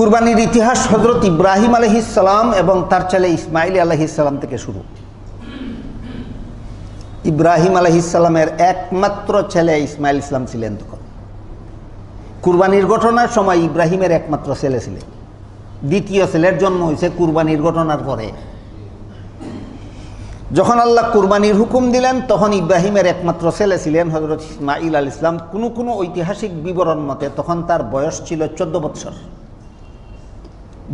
কুরবানির ইতিহাস হজরত ইব্রাহিম আলহিসাল্লাম এবং তার ছেলে ইসমাইল আলহিসাল্লাম থেকে শুরু। ইব্রাহিম আলহিসাল্লামের একমাত্র ছেলে ইসমাইল ইসলাম ছিলেন তখন। কুরবানির ঘটনার সময় ইব্রাহিমের একমাত্র ছেলে ছিলেন। দ্বিতীয় ছেলের জন্ম হয়েছে কুরবানির ঘটনার পরে। যখন আল্লাহ কুরবানির হুকুম দিলেন, তখন ইব্রাহিমের একমাত্র ছেলে ছিলেন হজরত ইসমাইল আল ইসলাম কোনো কোনো ঐতিহাসিক বিবরণ মতে তখন তার বয়স ছিল চোদ্দ বৎসর।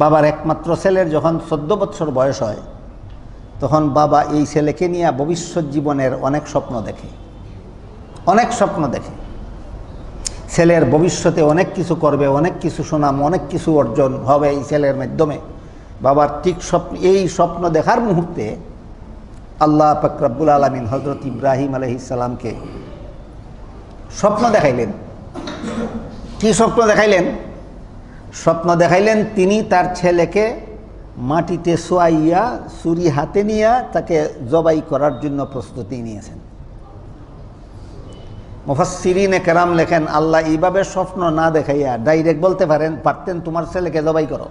বাবার একমাত্র ছেলের যখন চোদ্দ বৎসর বয়স হয়, তখন বাবা এই ছেলেকে নিয়ে ভবিষ্যৎ জীবনের অনেক স্বপ্ন দেখে। অনেক স্বপ্ন দেখে। ছেলের ভবিষ্যতে অনেক কিছু করবে, অনেক কিছু সুনাম, অনেক কিছু অর্জন হবে এই ছেলের মাধ্যমে। বাবার ঠিক স্বপ্ন, এই স্বপ্ন দেখার মুহূর্তে আল্লাহ ফকরাবুল আলমিন হজরত ইব্রাহিম আলহিসাল্লামকে স্বপ্ন দেখাইলেন। কি স্বপ্ন দেখাইলেন? স্বপ্ন দেখাইলেন, তিনি তার ছেলেকে মাটিতে শোয়াইয়া, ছুরি হাতে নিয়ে তাকে জবাই করার জন্য প্রস্তুতি নিয়েছেন। মুফাসিরিনে কেরাম লেখেন, আল্লাহ এইভাবে স্বপ্ন না দেখাইয়া ডাইরেক্ট বলতে পারেন, পারতেন, তোমার ছেলেকে জবাই করো।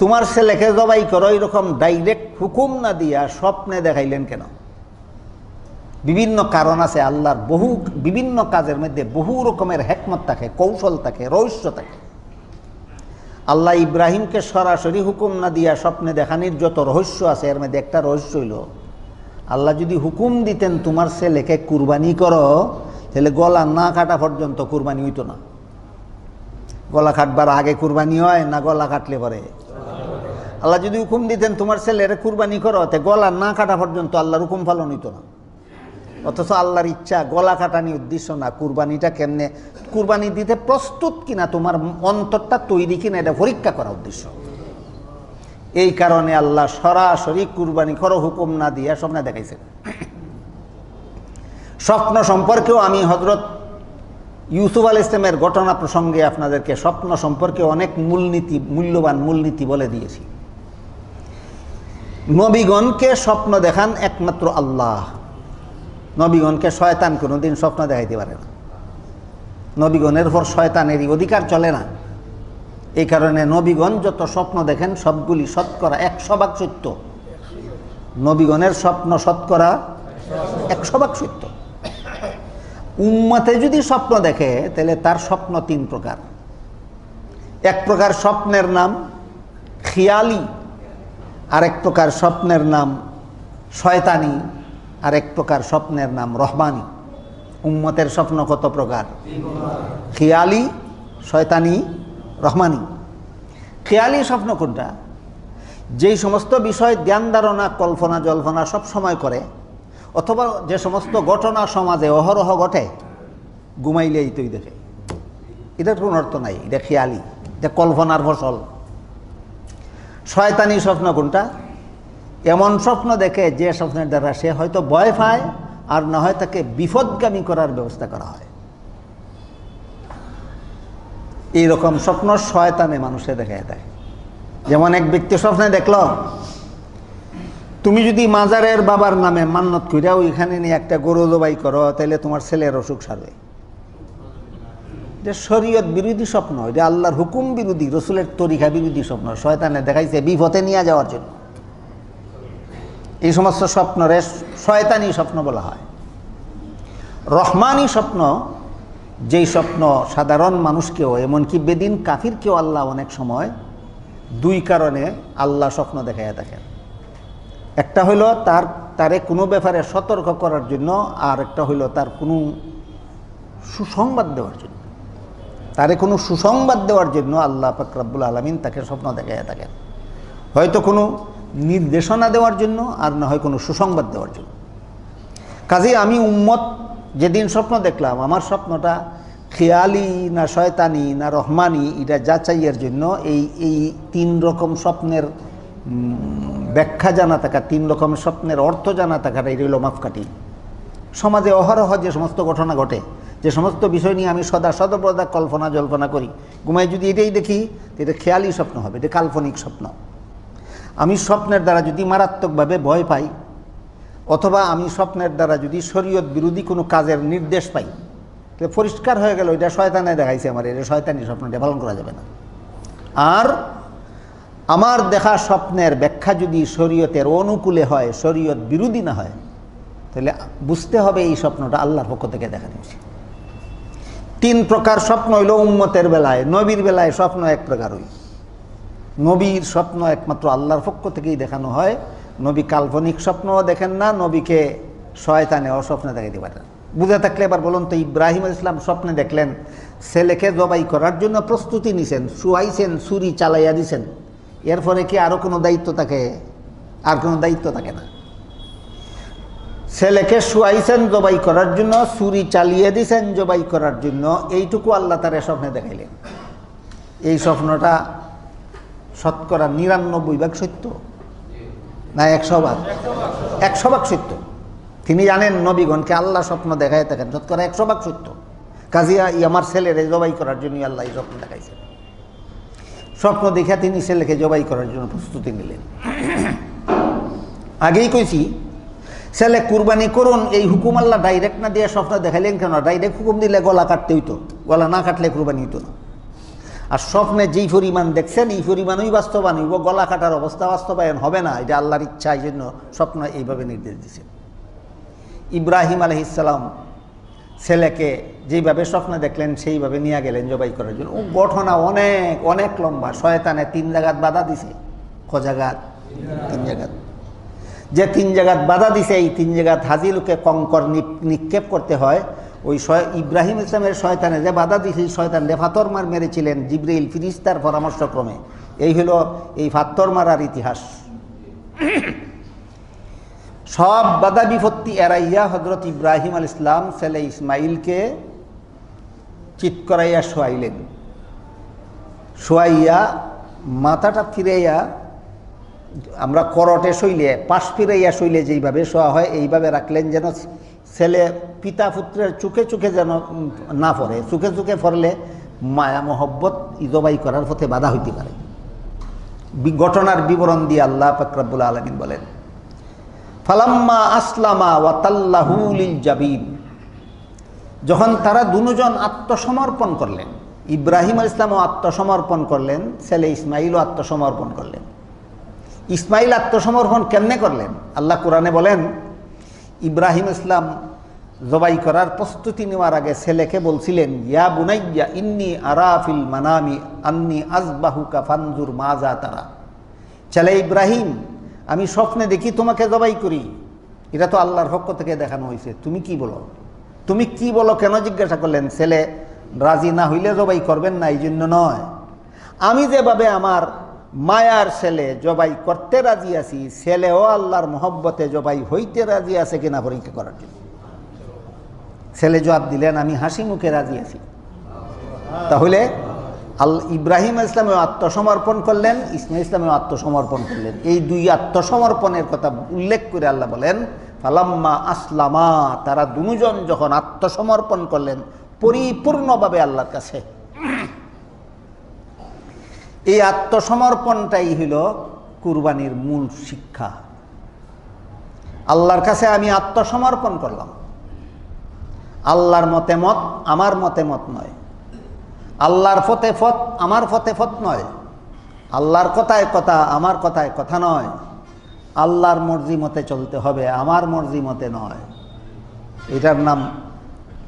তোমার ছেলেকে জবাই করো এরকম ডাইরেক্ট হুকুম না দিয়া স্বপ্নে দেখাইলেন কেন? বিভিন্ন কারণ আছে, আল্লাহর বহু, বিভিন্ন কাজের মধ্যে বহু রকমের হেকমত থাকে, কৌশল থাকে, রহস্য থাকে। আল্লাহ ইব্রাহিমকে সরাসরি হুকুম না দিয়া স্বপ্নে দেখানির যত রহস্য আছে, এর মধ্যে একটা রহস্য হইল, আল্লাহ যদি হুকুম দিতেন তোমার ছেলেকে কুরবানি করো, তাহলে গলা না কাটা পর্যন্ত কুরবানি হইতো না। গলা কাটবার আগে কুরবানি হয় না গলা কাটলে পরে? আল্লাহ যদি হুকুম দিতেন তোমার ছেলের কুরবানি করো, তে গলা না কাটা পর্যন্ত আল্লাহর হুকুম পালন হইতো না। অথচ আল্লাহর ইচ্ছা, গলা কাটানি উদ্দেশ্য না। কুরবানিটা কেমনে? কুরবানি দিতে প্রস্তুত কিনা? তোমার অন্তরটা তৈরি কিনা? এটা পরীক্ষা করা উদ্দেশ্য। এই কারণে আল্লাহ সরাসরি কুরবানি করো, হুকুম না দিয়া স্বপ্নে দেখাইছেন স্বপ্ন সম্পর্কেও আমি হজরত ইউসুফ আল ইসলামের ঘটনা প্রসঙ্গে আপনাদেরকে স্বপ্ন সম্পর্কে অনেক মূলনীতি, মূল্যবান মূলনীতি বলে দিয়েছি। নবীগণকে স্বপ্ন দেখান একমাত্র আল্লাহ। নবীগণকে শয়তান কোনোদিন স্বপ্ন দেখাইতে পারে না। নবীগণের উপর শয়তানেরই অধিকার চলে না। এই কারণে নবীগণ যত স্বপ্ন দেখেন, সবগুলি শতকরা একশো ভাগ সত্য। নবীগণের স্বপ্ন শতকরা একশো ভাগ সত্য। উম্মতে যদি স্বপ্ন দেখে, তাহলে তার স্বপ্ন তিন প্রকার। এক প্রকার স্বপ্নের নাম খিয়ালি, আরেক প্রকার স্বপ্নের নাম শয়তানি। আরেক প্রকার স্বপ্নের নাম, রহমানি। উম্মতের স্বপ্ন কত প্রকার? খিয়ালি, শয়তানি, রহমানি। খেয়ালি স্বপ্ন কোনটা? যেই সমস্ত বিষয় ধ্যান, ধারণা, কল্পনা, জল্পনা সব সময় করে, অথবা যে সমস্ত ঘটনা সমাজে অহরহ ঘটে, ঘুমাইলেই তুই দেখে। এটার কোনো অর্থ নাই, এটা খেয়ালি, এটা কল্পনার ফসল। শয়তানি স্বপ্ন কোনটা? এমন স্বপ্ন দেখে যে স্বপ্নের দ্বারা সে হয়তো ভয় পায় আর না হয় তাকে বিপদগামী করার ব্যবস্থা করা হয়। এইরকম স্বপ্ন শয়তানে মানুষে দেখে দেয়। যেমন এক ব্যক্তি স্বপ্নে দেখল, তুমি যদি মাজারের বাবার নামে মান্নত কইরা ওইখানে নিয়ে একটা গরু জবাই করো তাহলে তোমার ছেলের অসুখ সারবে। শরীয়ত বিরোধী স্বপ্ন, এটা আল্লাহর হুকুম বিরোধী, রসুলের তরিকা বিরোধী স্বপ্ন। শয়তানে দেখাইছে, বিপথে নিয়ে যাওয়ার জন্য। এই সমস্ত স্বপ্নরে শয়তানি স্বপ্ন বলা হয়। রহমানি স্বপ্ন, যেই স্বপ্ন সাধারণ মানুষকেও, এমনকি বেদিন কাফিরকেও আল্লাহ অনেক সময় দুই কারণে আল্লাহ স্বপ্ন দেখাইয়া দেখেন। একটা হইল তার, তারে কোনো ব্যাপারে সতর্ক করার জন্য, আর একটা হইল তার কোনো সুসংবাদ দেওয়ার জন্য। তারে কোনো সুসংবাদ দেওয়ার জন্য আল্লাহ ফাকরাবুল আলমিন তাকে স্বপ্ন দেখাইয়া থাকেন হয়তো কোনো নির্দেশনা দেওয়ার জন্য আর না হয় কোনো সুসংবাদ দেওয়ার জন্য। কাজে আমি উম্মত যেদিন স্বপ্ন দেখলাম, আমার স্বপ্নটা খেয়ালি না শয়তানি না রহমানি, এটা যাচাইয়ের জন্য এই এই তিন রকম স্বপ্নের ব্যাখ্যা জানা থাকা, তিন রকম স্বপ্নের অর্থ জানা থাকাটা এটা হলো মাপকাঠি। সমাজে অহরহ যে সমস্ত ঘটনা ঘটে, যে সমস্ত বিষয় নিয়ে আমি সদা সদপ্রদা কল্পনা জল্পনা করি, ঘুমায় যদি এটাই দেখি এটা খেয়ালি স্বপ্ন হবে, এটা কাল্পনিক স্বপ্ন। আমি স্বপ্নের দ্বারা যদি মারাত্মকভাবে ভয় পাই, অথবা আমি স্বপ্নের দ্বারা যদি শরীয়ত বিরোধী কোনো কাজের নির্দেশ পাই, তাহলে পরিষ্কার হয়ে গেল ওইটা শয়তানে দেখাইছে আমার, এটা শয়তানি স্বপ্নটা পালন করা যাবে না। আর আমার দেখা স্বপ্নের ব্যাখ্যা যদি শরীয়তের অনুকূলে হয়, শরীয়ত বিরোধী না হয়, তাহলে বুঝতে হবে এই স্বপ্নটা আল্লাহর পক্ষ থেকে দেখা উচিত তিন প্রকার স্বপ্ন হইল উম্মতের বেলায়, নবীর বেলায় স্বপ্ন এক প্রকার হই নবীর স্বপ্ন একমাত্র আল্লাহর পক্ষ থেকেই দেখানো হয়। নবী কাল্পনিক স্বপ্নও দেখেন না, নবীকে শয়তানে অস্বপ্নে দেখাইতে পারেন বুঝে থাকলে এবার বলুন তো, ইব্রাহিম ইসলাম স্বপ্নে দেখলেন, ছেলেকে জবাই করার জন্য প্রস্তুতি নিছেন, শুয়াইছেন, ছুরি চালাইয়া দিছেন। এরপরে কি আরও কোনো দায়িত্ব থাকে? আর কোনো দায়িত্ব থাকে না। ছেলেকে শুয়াইছেন, জবাই করার জন্য, ছুরি চালিয়ে দিছেন, জবাই করার জন্য, এইটুকু আল্লাহ তার স্বপ্নে দেখাইলেন। এই স্বপ্নটা শতকরা নিরানব্বই ভাগ সত্য? না, একশো ভাগ। একশো ভাগ সত্য। তিনি জানেন নবীগণকে আল্লাহ স্বপ্ন দেখায় থাকেন, শতকরা একশো ভাগ সত্য। কাজিয়া ই আমার ছেলেরে জবাই করার জন্য আল্লাহ স্বপ্ন দেখাইছেন। স্বপ্ন দেখে তিনি ছেলেকে জবাই করার জন্য প্রস্তুতি নিলেন। আগেই কইছি, ছেলে কুরবানি করুন, এই হুকুম আল্লাহ ডাইরেক্ট না দিয়ে স্বপ্ন দেখাইলেন কেন? ডাইরেক্ট হুকুম দিলে গলা কাটতে হইতো। গলা না কাটলে কুরবানি হইতো না। আর স্বপ্নে যেই পরিমাণ দেখছেন, এই পরিমাণই বাস্তবায়ন হইব। গলা কাটার অবস্থা বাস্তবায়ন হবে না। এটা আল্লাহর ইচ্ছা, এই জন্য স্বপ্ন এইভাবে নির্দেশ দিয়েছেন ইব্রাহিম আলহিসাল্লাম ছেলেকে যেইভাবে স্বপ্নে দেখলেন, সেইভাবে নিয়ে গেলেন জবাই করার জন্য। ও ঘটনা অনেক অনেক লম্বা। শয়তানে তিন জায়গাত বাধা দিছে। ক জায়গাত তিন জায়গাত যে তিন জায়গাত বাধা দিছে, এই তিন জায়গাত হাজিলুকে কঙ্কর নিক্ষেপ করতে হয়। ওই ইব্রাহিম ইসলামের শয়তানে যে বাধা এই শয়তান যে ফাতর মার মেরেছিলেন জিব্রাইল ফিরিস্তার পরামর্শক্রমে। এই হলো এই ফাত্তর মারার ইতিহাস। সব বাধা বিপত্তি এড়াইয়া হজরত ইব্রাহিম আল ইসলাম ছেলে ইসমাইলকে চিৎ করাইয়া শোয়াইলেন। শোয়াইয়া মাথাটা ফিরাইয়া আমরা করটে শৈলে, পাশ ফিরাইয়া শৈলে যেইভাবে শোয়া হয়, এইভাবে রাখলেন যেন ছেলে পিতা পুত্রের চোখে চোখে যেন না পড়ে চোখে চোখে পড়লে মায়া, মহব্বত ইজবাই করার পথে বাধা হইতে পারে। ঘটনার বিবরণ দিয়ে আল্লাহ ফাকরাবুল আলমিন বলেন, ফালাম্মা আসলামা ওয়াতাল্লাহুল জাবিন। যখন তারা দুজন আত্মসমর্পণ করলেন, ইব্রাহিম আল ইসলামও আত্মসমর্পণ করলেন, ছেলে ইসমাইলও আত্মসমর্পণ করলেন। ইসমাইল আত্মসমর্পণ কেমনে করলেন? আল্লাহ কোরআনে বলেন ইব্রাহিম ইসলাম জবাই করার প্রস্তুতি নেওয়ার আগে ছেলেকে বলছিলেন, ইয়া বুনাইয়া, ইন্নি আরাফিল মানামি, আন্নি আজবাহুকা ফানজুর মাজা তারা। ছেলে ইব্রাহিম, আমি স্বপ্নে দেখি তোমাকে জবাই করি। এটা তো আল্লাহর পক্ষ থেকে দেখানো হয়েছে। তুমি কি বলো? তুমি কি বলো কেন জিজ্ঞাসা করলেন? ছেলে, রাজি না হইলে জবাই করবেন না এই জন্য নয়। আমি যেভাবে আমার মায়ার ছেলে জবাই করতে রাজি আছি, ছেলেও আল্লাহর মহব্বতে জবাই হইতে রাজি আছে কিনা পরীক্ষা করার জন্য। ছেলে জবাব দিলেন, আমি হাসি মুখে রাজি আছি। তাহলে আল, ইব্রাহিম ইসলামেও আত্মসমর্পণ করলেন, ইসমাইল ইসলামেও আত্মসমর্পণ করলেন। এই দুই আত্মসমর্পণের কথা উল্লেখ করে আল্লাহ বলেন, ফালাম্মা আসলামা, তারা দুজন যখন আত্মসমর্পণ করলেন, পরিপূর্ণভাবে আল্লাহর কাছে। এই আত্মসমর্পণটাই হইল কুরবানির মূল শিক্ষা। আল্লাহর কাছে আমি আত্মসমর্পণ করলাম। আল্লাহর মতে মত আমার মতে মত নয়। আল্লাহর ফতে ফত আমার ফতে ফত নয়। আল্লাহর কথায় কথা আমার কথায় কথা নয়। আল্লাহর মর্জি মতে চলতে হবে আমার মর্জি মতে নয়। এটার নাম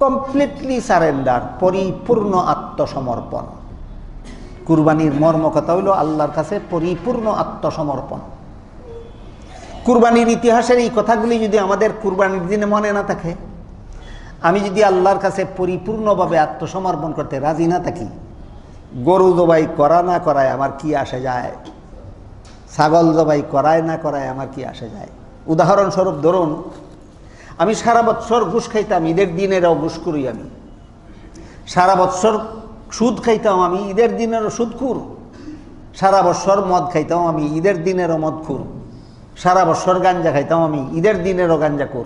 কমপ্লিটলি সারেন্ডার পরিপূর্ণ আত্মসমর্পণ। কুরবানির মর্ম কথা হইল আল্লাহর কাছে পরিপূর্ণ আত্মসমর্পণ। কুরবানির ইতিহাসের এই কথাগুলি যদি আমাদের কুরবানির দিনে মনে না থাকে, আমি যদি আল্লাহর কাছে পরিপূর্ণভাবে আত্মসমর্পণ করতে রাজি না থাকি, গরু জবাই করা না করায় আমার কি আসে যায়? ছাগল জবাই করায় না করায় আমার কি আসে যায়? উদাহরণস্বরূপ ধরুন, আমি সারা বৎসর ঘুষ খাইতাম, ঈদের দিনেরও ঘুষ করি আমি। সারা বৎসর সুদ খাইতাম আমি, ঈদের দিনেরও সুদখুর সারা বৎসর মদ খাইতাম আমি, ঈদের দিনেরও মদখুর সারা বৎসর গাঞ্জা খাইতাম আমি, ঈদের দিনেরও গাঞ্জাখুর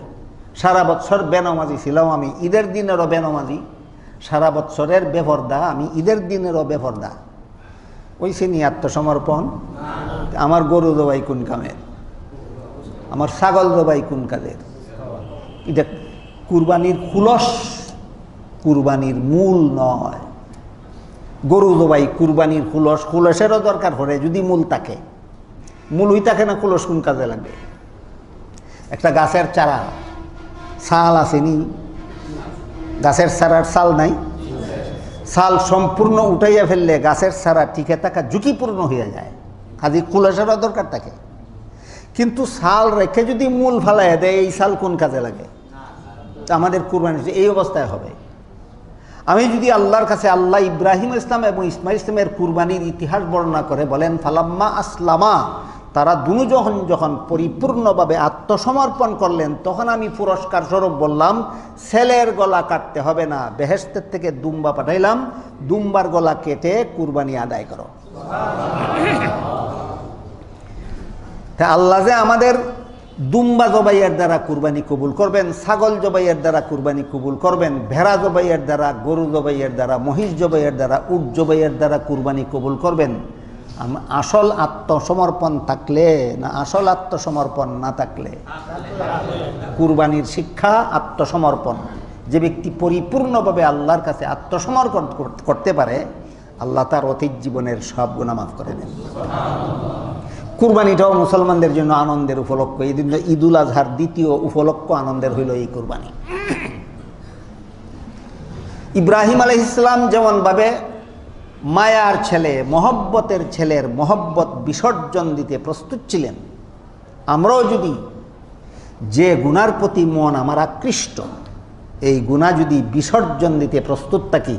সারা বৎসর বেনমাজি ছিলাম আমি, ঈদের দিনেরও বেনমাজি। সারা বৎসরের বেফরদা আমি, ঈদের দিনেরও বেফরদা ওই শ্রেণি আত্মসমর্পণ? আমার গরু দবাই কোন কামের? আমার ছাগল দবাই কোন কাজের এটা কুরবানির খুলস, কুরবানির মূল নয়। গরু জবাই কুরবানির কুলস কুলসেরও দরকার পড়ে যদি মূল থাকে। মূলই থাকে না কুলস কোন কাজে লাগবে? একটা গাছের চারা ছাল আসেনি। গাছের চারার ছাল নাই। ছাল সম্পূর্ণ উঠাইয়া ফেললে গাছের ছাড়া টিকে থাকা ঝুঁকিপূর্ণ হয়ে যায়। কাজে কুলাসারও দরকার থাকে। কিন্তু ছাল রেখে যদি মূল ফালাইয়া দেয়, এই ছাল কোন কাজে লাগে? আমাদের কুরবানি এই অবস্থায় হবে। আমি যদি আল্লাহর কাছে আল্লাহ ইব্রাহিম ইসলাম এবং ইসমাইল ইসলামের কুরবানির ইতিহাস বর্ণনা করে বলেন, ফালাম্মা আসলামা তারা যখন যখন পরিপূর্ণভাবে আত্মসমর্পণ করলেন, তখন আমি পুরস্কার স্বরূপ বললাম, ছেলের গলা কাটতে হবে না বেহেস্তের থেকে দুম্বা পাঠাইলাম, দুম্বার গলা কেটে কুরবানি আদায় করো। তা আল্লাহ যে আমাদের দুম্বা জবাইয়ের দ্বারা কুরবানি কবুল করবেন, ছাগল জবাইয়ের দ্বারা কুরবানি কবুল করবেন, ভেড়া জবাইয়ের দ্বারা, গরু জবাইয়ের দ্বারা, মহিষ জবাইয়ের দ্বারা, উট জবাইয়ের দ্বারা কুরবানি কবুল করবেন। আসল আত্মসমর্পণ থাকলে না, আসল আত্মসমর্পণ না থাকলে? কুরবানির শিক্ষা, আত্মসমর্পণ। যে ব্যক্তি পরিপূর্ণভাবে আল্লাহর কাছে আত্মসমর্পণ করতে পারে, আল্লাহ তার অতীত জীবনের সব গুণা মাফ করে দেন। কুরবানিটাও মুসলমানদের জন্য আনন্দের উপলক্ষ। এই দিন ঈদুল আজহার দ্বিতীয় উপলক্ষ আনন্দের হইল এই কুরবানি। ইব্রাহিম আলহিসাম যেমনভাবে মায়ার ছেলে, মহব্বতের ছেলের মহব্বত বিসর্জন দিতে প্রস্তুত ছিলেন, আমরাও যদি যে গুনার প্রতি মন আমার আকৃষ্ট, এই গুণা যদি বিসর্জন দিতে প্রস্তুত থাকি,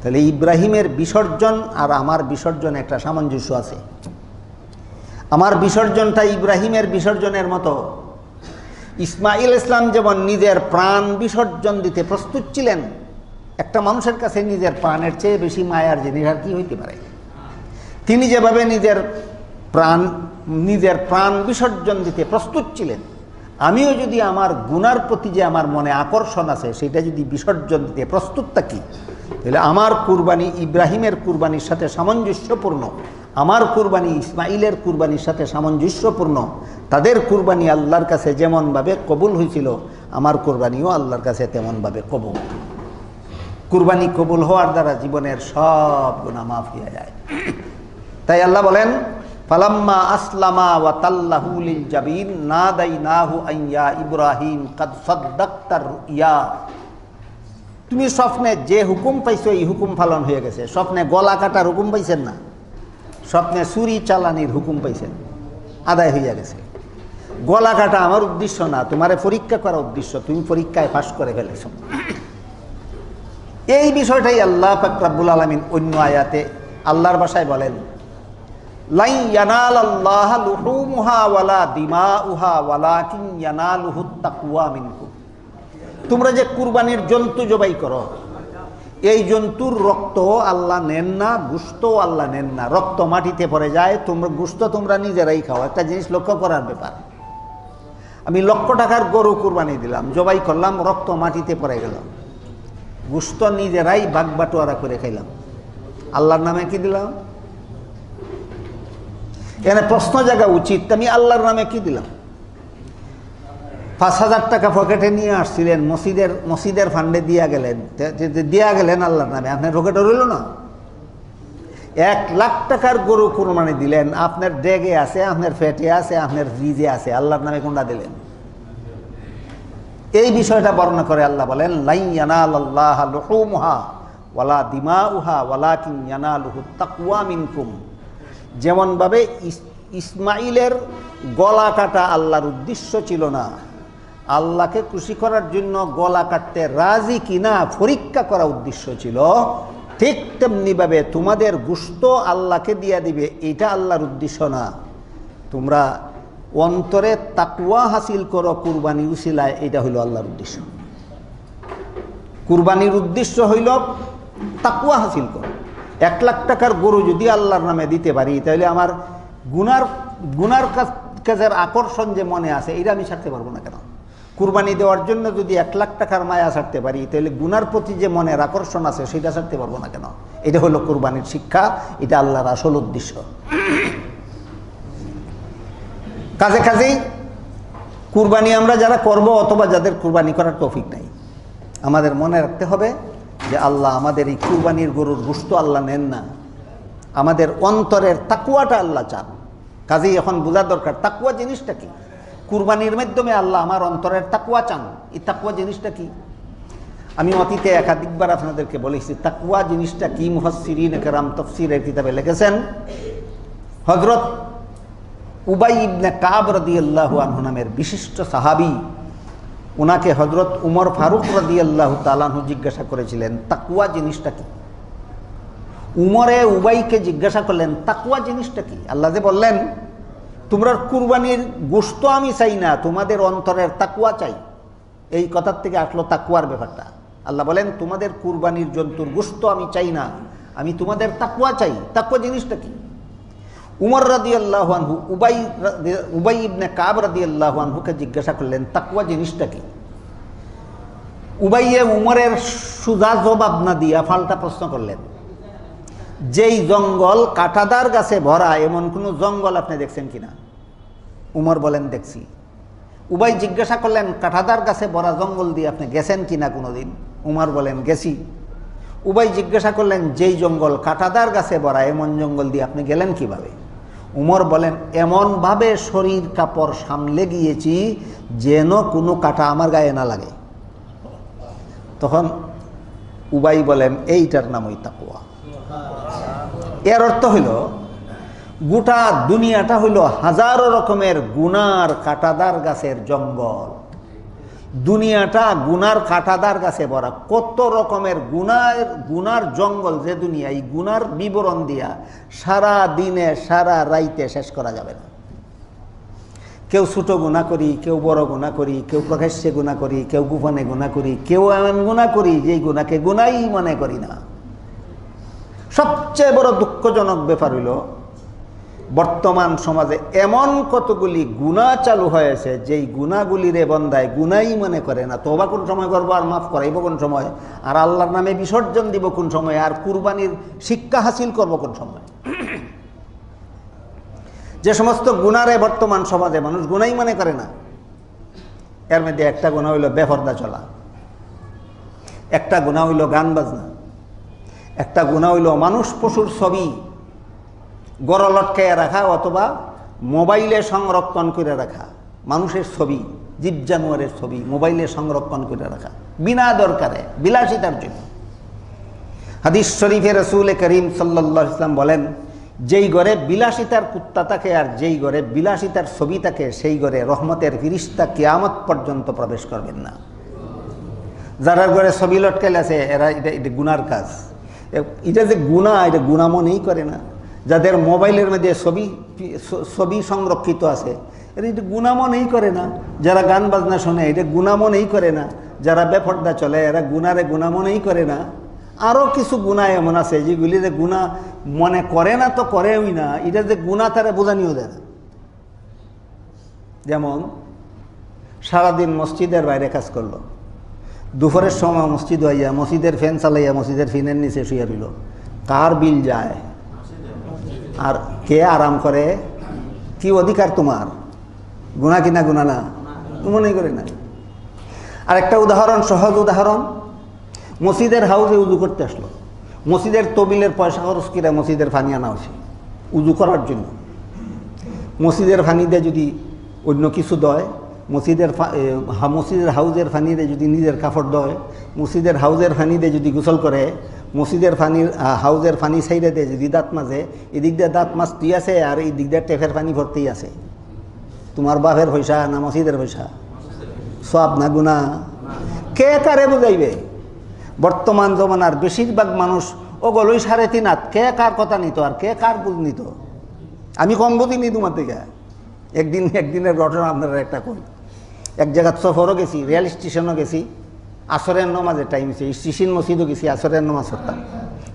তাহলে ইব্রাহিমের বিসর্জন আর আমার বিসর্জন একটা সামঞ্জস্য আছে। আমার বিসর্জনটা ইব্রাহিমের বিসর্জনের মতো। ইসমাইল ইসলাম যেমন নিজের প্রাণ বিসর্জন দিতে প্রস্তুত ছিলেন, একটা মানুষের কাছে নিজের প্রাণের চেয়ে বেশি মায়ার জিনিস আর কি হইতে পারে? তিনি যেভাবে নিজের প্রাণ নিজের প্রাণ বিসর্জন দিতে প্রস্তুত ছিলেন, আমিও যদি আমার গুনার প্রতি যে আমার মনে আকর্ষণ আছে, সেটা যদি বিসর্জন দিতে প্রস্তুত থাকি, তাহলে আমার কুরবানি ইব্রাহিমের কুরবানির সাথে সামঞ্জস্যপূর্ণ। আমার কুরবানি ইসমাইলের কুরবানির সাথে সামঞ্জস্যপূর্ণ। তাদের কুরবানি আল্লাহর কাছে যেমনভাবে কবুল হয়েছিল, আমার কুরবানিও আল্লাহর কাছে তেমনভাবে কবুল। কুরবানি কবুল হওয়ার দ্বারা জীবনের সব গুণা মাফ হয়ে যায়। তাই আল্লাহ বলেন, ফালাম্মা আসলামা ওয়া তাল্লাহু লিল জাবিন, নাদাইনাহু আইয়া ইব্রাহিম কাদ সাদ্দাক্তার ইয়া তুমি স্বপ্নে যে হুকুম পাইছো, এই হুকুম পালন হয়ে গেছে। স্বপ্নে গলা কাটার হুকুম পাইছেন না? স্বপ্নে চুরি চালানির হুকুম পাইছেন আদায় হইয়া গেছে। গলা কাটা আমার উদ্দেশ্য না, তোমারে পরীক্ষা করা উদ্দেশ্য, তুমি পরীক্ষায় পাশ করে ফেলেছ। এই বিষয়টাই আল্লাহ ফাকরাবুল আলমিন অন্য আয়াতে আল্লাহর ভাষায় বলেন তোমরা যে কুরবানির জন্তু জবাই করো এই জন্তুর রক্ত আল্লাহ নেন না, গুস্ত আল্লাহ নেন না। রক্ত মাটিতে পড়ে যায়, তোমরা গুস্ত তোমরা নিজেরাই খাও। একটা জিনিস লক্ষ্য করার ব্যাপার। আমি লক্ষ টাকার গরু কুরবানি দিলাম, জবাই করলাম, রক্ত মাটিতে পড়ে গেল। গুস্ত নিজেরাই বাগ বাটোয়ারা করে খাইলাম। আল্লাহর নামে কি দিলাম? এখানে প্রশ্ন জায়গা উচিত, আমি আল্লাহর নামে কি দিলাম? পাঁচ হাজার টাকা পকেটে নিয়ে আসছিলেন, মসজিদের মসজিদের ফান্ডে দিয়া গেলেন। দিয়া গেলেন আল্লাহর নামে। আপনার পকেটে রইল না? এক লাখ টাকার গরু কোরবানি দিলেন, আপনার ডেগে আছে, আপনার ফেটে আছে, আপনার ফ্রিজে আছে। আল্লাহর নামে কোনটা দিলেন? এই বিষয়টা বর্ণনা করে আল্লাহ বলেন ওয়ালা ইয়ানালুহু তাকওয়া মিনকুম। যেমনভাবে ইস- ইসমাইলের গলা কাটা আল্লাহর উদ্দেশ্য ছিল না আল্লাহকে খুশি করার জন্য গলা কাটতে রাজি কিনা পরীক্ষা করা উদ্দেশ্য ছিল, ঠিক তেমনিভাবে তোমাদের গুস্ত আল্লাহকে দিয়া দিবে, এটা আল্লাহর উদ্দেশ্য না। তোমরা অন্তরে তাকুয়া হাসিল করো কুরবানি উশিলায়, এটা হইল আল্লাহর উদ্দেশ্য। কুরবানির উদ্দেশ্য হইল তাকুয়া হাসিল করো। এক লাখ টাকার গরু যদি আল্লাহর নামে দিতে পারি, তাহলে আমার গুনার গুনার কাজ- কাজের আকর্ষণ যে মনে আছে, এটা আমি ছাড়তে পারব না কেন? কুরবানি দেওয়ার জন্য যদি এক লাখ টাকার মায়া ছাড়তে পারি, তাহলে গুনার প্রতি যে মনের আকর্ষণ আছে, সেটা ছাড়তে পারব না কেন? এটা হলো কুরবানির শিক্ষা, এটা আল্লাহর আসল উদ্দেশ্য। কাজে কাজেই কুরবানি আমরা যারা করব, অথবা যাদের কুরবানি করার তৌফিক নাই, আমাদের মনে রাখতে হবে যে আল্লাহ আমাদের এই কুরবানির গরুর গুস্ত আল্লাহ নেন না। আমাদের অন্তরের তাকুয়াটা আল্লাহ চান। কাজেই এখন বোঝা দরকার, তাকুয়া জিনিসটা কি? কুরবানির মাধ্যমে আল্লাহ আমার অন্তরের তাকুয়া চান। এই তাকুয়া জিনিসটা কি? আমি অতীতে একাধিকবার আপনাদেরকে বলেছি তাকুয়া জিনিসটা কি? মুহসিরিন একরাম তফসিরের কিতাবে লিখেছেন। হজরত উবাই ইবনে কাব রদিয়াল্লাহু আনহু নামের বিশিষ্ট সাহাবি ওনাকে হজরত উমর ফারুক রদিয়াল্লাহু তালাহু জিজ্ঞাসা করেছিলেন তাকুয়া জিনিসটা কি? উমরে উবাইকে জিজ্ঞাসা করলেন তাকুয়া জিনিসটা কি? আল্লাহ যে বললেন তোমরা কুরবানির গোস্ত আমি চাই না, তোমাদের অন্তরের তাকুয়া চাই। এই কথার থেকে আসলো তাকুয়ার ব্যাপারটা। আল্লাহ বলেন, তোমাদের কুরবানির জন্তুর গোস্ত আমি চাই না, আমি তোমাদের তাকুয়া চাই। তাকুয়া জিনিসটা কি? উমর রাদি আল্লাহানহু উবাই উবাই ইবনে কাব রাদি আল্লাহানহুকে জিজ্ঞাসা করলেন তাকুয়া জিনিসটা কি? উবাইয়ে উমরের সুজা জবাব না দিয়া ফাল্টা প্রশ্ন করলেন। যেই জঙ্গল কাটাদার গাছে ভরা, এমন কোনো জঙ্গল আপনি দেখছেন কিনা? উমর বলেন, দেখছি। উবাই জিজ্ঞাসা করলেন, কাঠাদার গাছে ভরা জঙ্গল দিয়ে আপনি গেছেন কিনা কোনোদিন? উমর বলেন, গেছি। উবাই জিজ্ঞাসা করলেন, যেই জঙ্গল কাটাদার গাছে ভরা, এমন জঙ্গল দিয়ে আপনি গেলেন কীভাবে? উমর বলেন, এমনভাবে শরীর কাপড় সামলে গিয়েছি যেন কোনো কাটা আমার গায়ে না লাগে। তখন উবাই বলেন, এইটার নাম ওই তাকুয়া এর অর্থ হইল, গোটা দুনিয়াটা হইল হাজারো রকমের গুনার কাটাদার গাছের জঙ্গল। দুনিয়াটা গুনার কাটাদার গাছে ভরা। কত রকমের গুনার গুনার জঙ্গল যে দুনিয়া, এই গুনার বিবরণ দিয়া সারা দিনে, সারা রাইতে শেষ করা যাবে না। কেউ ছোট গুণা করি, কেউ বড় গুণা করি, কেউ প্রকাশ্যে গুণা করি, কেউ গোপনে গুণা করি, কেউ এমন গুণা করি, যেই গুণাকে গুণাই মনে করি না। সবচেয়ে বড় দুঃখজনক ব্যাপার হইল, বর্তমান সমাজে এমন কতগুলি গুণা চালু হয়েছে, যেই গুণাগুলিরে বন্দায় গুণাই মনে করে না তোবা কোন সময় করব আর মাফ করাইব কোন সময়, আর আল্লাহর নামে বিসর্জন দিব কোন সময়, আর কুরবানির শিক্ষা হাসিল করব কোন সময়। যে সমস্ত গুণারে বর্তমান সমাজে মানুষ গুণাই মনে করে না, এর মধ্যে একটা গুণা হইল বেফর্দা চলা, একটা গুণা হইল গান বাজনা একটা গুণা হইল মানুষ পশুর ছবি। গড় লটকাইয়া রাখা অথবা মোবাইলে সংরক্ষণ করে রাখা। মানুষের ছবি, জীব জানোয়ারের ছবি, মোবাইলে সংরক্ষণ করে রাখা। বিনা দরকারে, বিলাসিতার জন্য। হাদিস শরীফে রসুল করিম সাল্লাহ ইসলাম বলেন, যেই ঘরে বিলাসিতার কুত্তা থাকে আর যেই ঘরে বিলাসিতার ছবি থাকে, সেই ঘরে রহমতের ফিরিস্তা কেয়ামত পর্যন্ত প্রবেশ করবেন না। যারা ঘরে ছবি লটকাইল আছে, এরা এটা এটা গুনার কাজ। এটা যে গুণা এটা গুণা মনেই করে না যাদের মোবাইলের মধ্যে ছবি ছবি সংরক্ষিত আছে এরা এটা গুণা মনেই করে না যারা গান বাজনা শোনে এটা গুণা মনেই করে না যারা বেফর্দা চলে এরা গুনারে গুণা মনেই করে না আরও কিছু গুণা এমন আছে যেগুলি যে গুণা মনে করে না তো করেই না এটা যে গুণা তারা বোঝানিও দেয় না যেমন সারাদিন মসজিদের বাইরে কাজ করল দুপুরের সময় মসজিদ হইয়া, মসজিদের ফ্যান চালাইয়া মসজিদের ফ্যানের নিচে শুয়ে রইল। কার বিল যায়? আর কে আরাম করে? কি অধিকার তোমার? গুণা কিনা গুণা না? মনে করে না আর একটা উদাহরণ, সহজ উদাহরণ, মসজিদের হাউসে উজু করতে আসলো। মসজিদের তবিলের পয়সা খরচ কিরা মসজিদের ফানি আনা হয়েছে উজু করার জন্য। মসজিদের ফানিতে যদি অন্য কিছু দেয় মসজিদের মসজিদের হাউজের ফানিতে যদি নিজের কাপড় দেয়, মসজিদের হাউজের ফানিতে যদি গোসল করে, মসজিদের ফানির হাউজের ফানি সাইডে দিয়ে যদি দাঁত মাজে, এদিক দিয়ে দাঁত মাজতে আছে আর এই দিক দিয়ে টেফের পানি ভর্তি আছে। তোমার বাপের পয়সা না মসজিদের পয়সা? সব না গুণা কে কারে বুঝাইবে? বর্তমান জমানার বেশিরভাগ মানুষ ও গলই সাড়ে তিন হাত। কে কার কথা নিত আর কে কার বুঝ নিত? আমি কম বুঝিনি তোমার থেকে একদিন, একদিনের ঘটনা আপনারা একটা কই। এক জায়গার সফরও গেছি, রেল স্টেশনও গেছি, আসরের নমাজের টাইম হয়েছে স্টেশন মসজিদও গেছি, আসরের নমাজ পড়তাম।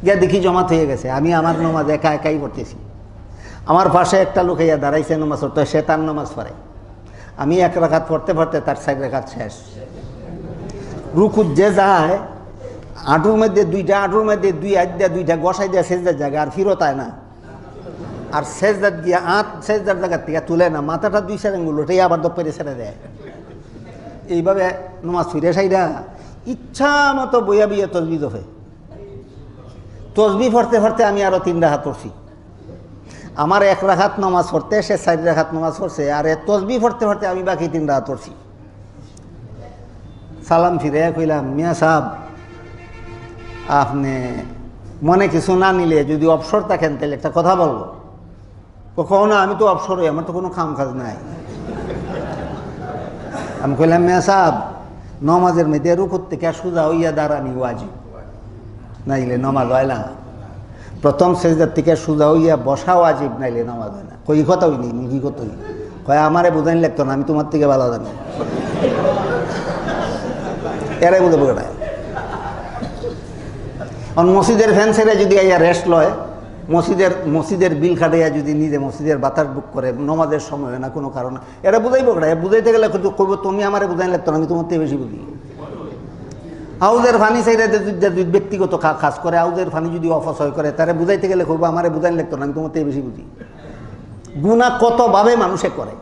গিয়া দেখি জমাত হয়ে গেছে, আমি আমার নমাজ একা একাই পড়তেছি। আমার পাশে একটা লোক ইয়া দাঁড়াইছে নমাজ পড়তে, সে তার নমাজ পড়ে। আমি এক রেখাত পড়তে পড়তে তার সাইড রেখাত শেষ। রুকুত যে যায়, আঁটুর মধ্যে দুইটা, আঁটুর মধ্যে দুই আড্ডা দুইটা গসাই দেয় সেজদার জায়গা, আর ফিরত আয় না। আর সেজদার গিয়ে আঁত, সেজদার জায়গার থেকে তুলে না, মাথাটা দুই সাইড ওটাই আবার দপ্পরে ছেড়ে দেয়। এইভাবে নমাজ ফিরে সাইডা ইচ্ছা মতো বইয়া বইয়া তসবি দফে তসবি পড়তে পড়তে আমি আরও তিন রাখাত পড়ছি। আমার এক রাখাত নামাজ পড়তে সে চার রাখাত নামাজ পড়ছে, আর তসবি পড়তে পড়তে আমি বাকি তিন রাখাত পড়ছি। সালাম ফিরে কইলাম, মিয়া সাহেব, আপনি মনে কিছু না নিলে যদি অবসর থাকেন তাহলে একটা কথা বলব। কখনো আমি তো অবসর হই, আমার তো কোনো কাম কাজ নাই। আমি কইলাম, মিয়া সাহেব, নমাজের মেয়েদের রুকুর থেকে সোজা হইয়া দাঁড়ানি ওয়াজি নাইলে নমাজ হয় না। প্রথম সেজদার থেকে সোজা হইয়া বসা ওয়াজিব, নাইলে নমাজ হয় না। কই কথা হইনি মুখি কত হই কয়, আমারে বোঝানি লাগতো না, আমি তোমার থেকে ভালো জানি। এরাই বুঝে বেড়ায় অন মসজিদের ফ্যান ছেড়ে যদি আইয়া রেস্ট লয় মসজিদের মসজিদের বিল খাটাইয়া যদি নিজে মসজিদের বাতাস বুক করে, নমাজের সময় হয় না কোনো কারণে, এরা বুঝাইব কেটা বুঝাইতে গেলে কিন্তু কইব, তুমি আমারে বুঝাই লাগতো আমি তোমার থেকে বেশি বুঝি। আউজের ফানি চাইলে যদি ব্যক্তিগত কাজ করে আউজের ফানি যদি অপচয় করে, তারে বুঝাইতে গেলে কইব, আমারে বুঝাই লাগতো না, আমি তোমার থেকে বেশি বুঝি। গুণা কতভাবে মানুষে করে?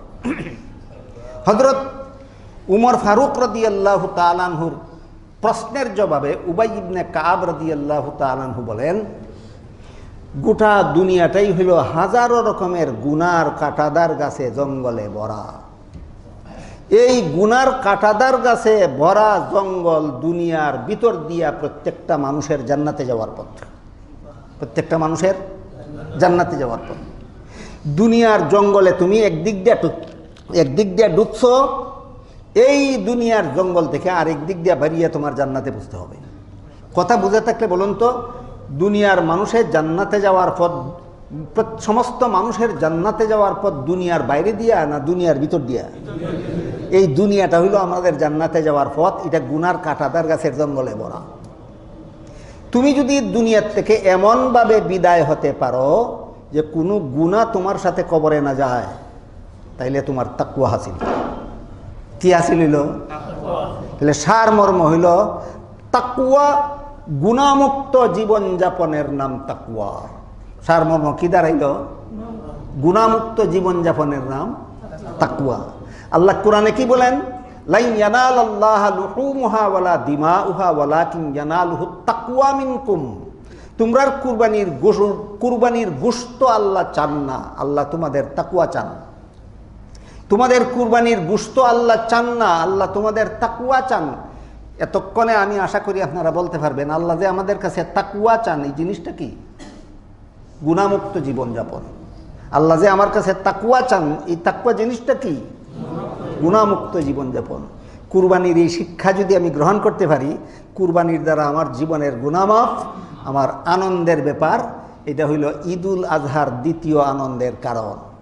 হজরত উমর ফারুক রদি আল্লাহ তালানহুর প্রশ্নের জবাবে উবাই ইবনে কাব রদি আল্লাহ তালানহু বলেন গোটা দুনিয়াটাই হইল হাজারো রকমের গুনার কাটাদার গাছে জঙ্গলে ভরা। এই গুনার কাটাদার গাছে ভরা জঙ্গল দুনিয়ার ভিতর দিয়া প্রত্যেকটা মানুষের জান্নাতে যাওয়ার পথ। প্রত্যেকটা মানুষের জান্নাতে যাওয়ার পথ। দুনিয়ার জঙ্গলে তুমি একদিক দিয়ে একদিক দিয়ে ঢুকছো এই দুনিয়ার জঙ্গল থেকে আরেক দিক দিয়ে বেরিয়ে তোমার জান্নাতে বুঝতে হবে। কথা বুঝে থাকলে বলুন তো দুনিয়ার মানুষের জান্নাতে যাওয়ার পথ সমস্ত মানুষের জান্নাতে যাওয়ার পথ দুনিয়ার বাইরে দিয়া না দুনিয়ার ভিতর দিয়া? এই দুনিয়াটা হইল আমাদের জান্নাতে যাওয়ার পথ, এটা গুনার কাটাদার গাছের জঙ্গলে ভরা। তুমি যদি দুনিয়ার থেকে এমনভাবে বিদায় হতে পারো যে কোনো গুণা তোমার সাথে কবরে না যায়, তাইলে তোমার তাকুয়া হাসিল। কি হাসিল হইল? তাহলে সার মর্ম হইল তাকুয়া গুণামুক্ত জীবনযাপনের নাম তাকুয়া সার মর্ম কি দাঁড়াইল? গুণামুক্ত জীবনযাপনের নাম তাকুয়া আল্লাহ কোরআনে কি বলেন? তোমরার কুরবানির গোশ কুরবানির গোশত আল্লাহ আল্লাহ তোমাদের তোমাদের কুরবানির গুস্ত আল্লাহ চান না। আল্লাহ তোমাদের তাকুয়া চান। এতক্ষণে আমি আশা করি আপনারা বলতে পারবেন, আল্লাহ যে আমাদের কাছে তাকুয়া চান, এই জিনিসটা কি? গুণামুক্ত জীবনযাপন। আল্লাহ যে আমার কাছে তাকুয়া চান, এই তাকুয়া জিনিসটা কি? গুণামুক্ত জীবনযাপন। কুরবানির এই শিক্ষা যদি আমি গ্রহণ করতে পারি, কুরবানির দ্বারা আমার জীবনের গুণামাপ আমার আনন্দের ব্যাপার, এটা হইল ঈদুল আজহার দ্বিতীয় আনন্দের কারণ।